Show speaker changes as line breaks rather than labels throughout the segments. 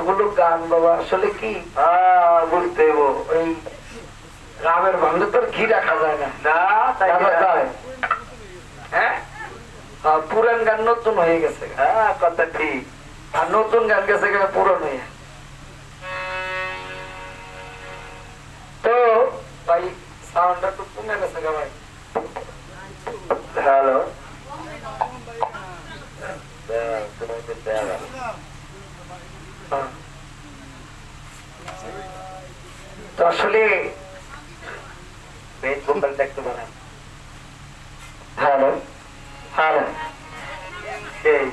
এগুলো গান বাবা আসলে কি? হ্যাঁ, বুঝতে ওই রামের ভান্ডে তোর ঘি রাখা যায় না।
হ্যাঁ?
পুরান গান নতুন হয়ে গেছে।
হ্যাঁ কথা ঠিক।
আর নতুন গান গেছে পুরান। হয়ে তো ভাই সাউন্ডটা একটু কমে গেছে ভাই।
হ্যালো।
Yeah, তো আসলে
ভোকালটা একটু বানান
হ্যালো হ্যালো
এই।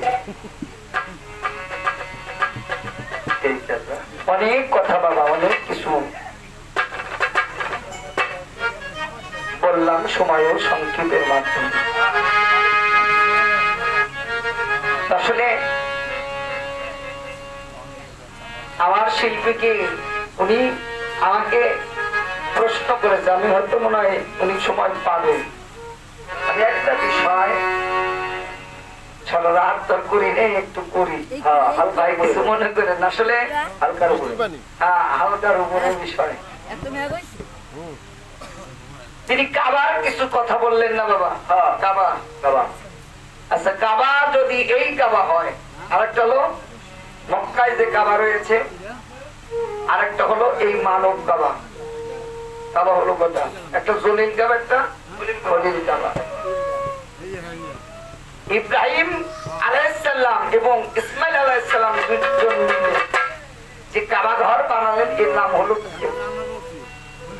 এই চাচা।
অনেক কথা বাবা অনেক কিছু। বললাম সময়ও সংক্ষেপের মাধ্যমে। আসলে আমার শিল্পীকে উনি আমাকে প্রশ্ন করেছে আমি হয়তো মনে হয় উনি সময় পাবে আমি একটা বিষয় রাত করি একটু করি।
হ্যাঁ হালকা
কিছু মনে করেন আসলে
হালকার উপরে
হ্যাঁ, হালকার উপরে বিষয়। তিনি কাবার কিছু কথা বললেন না বাবা?
হ্যাঁ।
কাবা। আচ্ছা কাবা যদি এই কাবা হয় আরেকটা হলো মক্কায় যে কাবা রয়েছে আরেকটা হলো এই মানব কাবা। কাবা হলো গোটা একটা জলিল কাবা, একটা ইব্রাহিম আলাইসাল্লাম এবং ইসমাইল আলাইসাল্লাম দুজন মিলে যে কাবা ঘর বানালেন, এর নাম হলো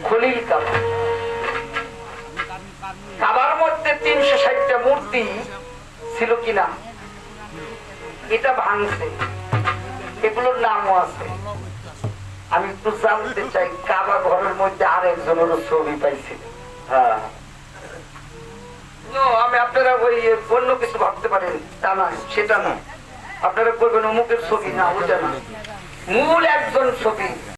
খলিল কাবা। কাবার মধ্যে তিনশো ষাটটা মূর্তি ছিল কিনা? এটা ভাঙছে। এগুলোর নামও আছে। আমি একটু জানতে চাই কাবা ঘরের মধ্যে আরেকজনের ছবি পাইছি।
হ্যাঁ।
আমি আপনারা ওই অন্য কিছু ভাবতে পারেন। তা না সেটা না। আপনারা করবেন অমুকের ছবি না ওটা না। মূল একজন ছবি।